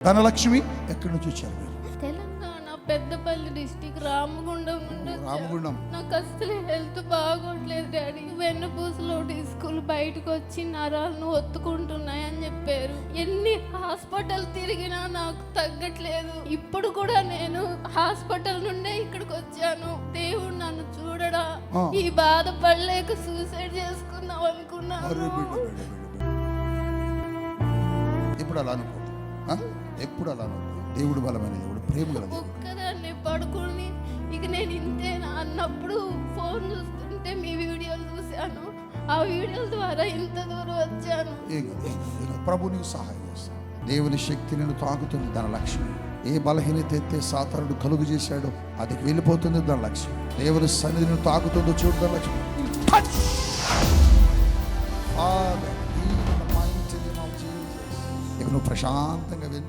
ధనలక్ష్మి ఎక్కడి నుంచి వచ్చారు మీరు తెలంగాణ పెద్దపల్లి డిస్టిక్ రామగుండం నుండి వచ్చాను. రామగుండం నాకు అసలు హెల్త్ బాగోట్లేదు డాడీ వెన్నుపూసలో డిస్కులు బయటకు వచ్చి నరాలను ఒత్తుకుంటున్నాయి అని చెప్పారు ఎన్ని హాస్పిటల్ తిరిగినా నాకు తగ్గట్లేదు ఇప్పుడు కూడా నేను హాస్పిటల్ నుండే ఇక్కడికి వచ్చాను దేవుడు నన్ను చూడడా ఆ. ఈ బాధ పడలేక సూసైడ్ చేసుకుందాం అనుకున్నాను అరే బిడ్డ, బిడ్డ, బిడ్డ, బిడ్డ. ఎప్పుడు అలా అనుకోదు ఆ? ఎప్పుడు అలా దేవుడు బలమైన దేవుడు ప్రేమ గల ఒక్కదాన్ని పడుకుని ఇక నేను ఇంతేనా అన్నప్పుడు ఫోన్ చూస్తుంటే మీ వీడియోలు చూశాను. ఆ వీడియోల ద్వారా ఇంత దూరం వచ్చాను. ఏం కాదు, ఏం కాదు, ఏం కాదు. ప్రభు నీకు సహాయం చేస్తాడు. దేవుని శక్తి నేను తాకుతుంది దాని లక్ష్యం. ఏ బలహీనత ఎత్తే సాతానుడు కలుగు చేశాడో అది వెళ్ళిపోతుంది దాని లక్ష్యం. దేవుని సన్నిధిని తాకుతుందో చూడు దాని లక్ష్యం. నువ్వు ప్రశాంతంగా వెళ్ళు.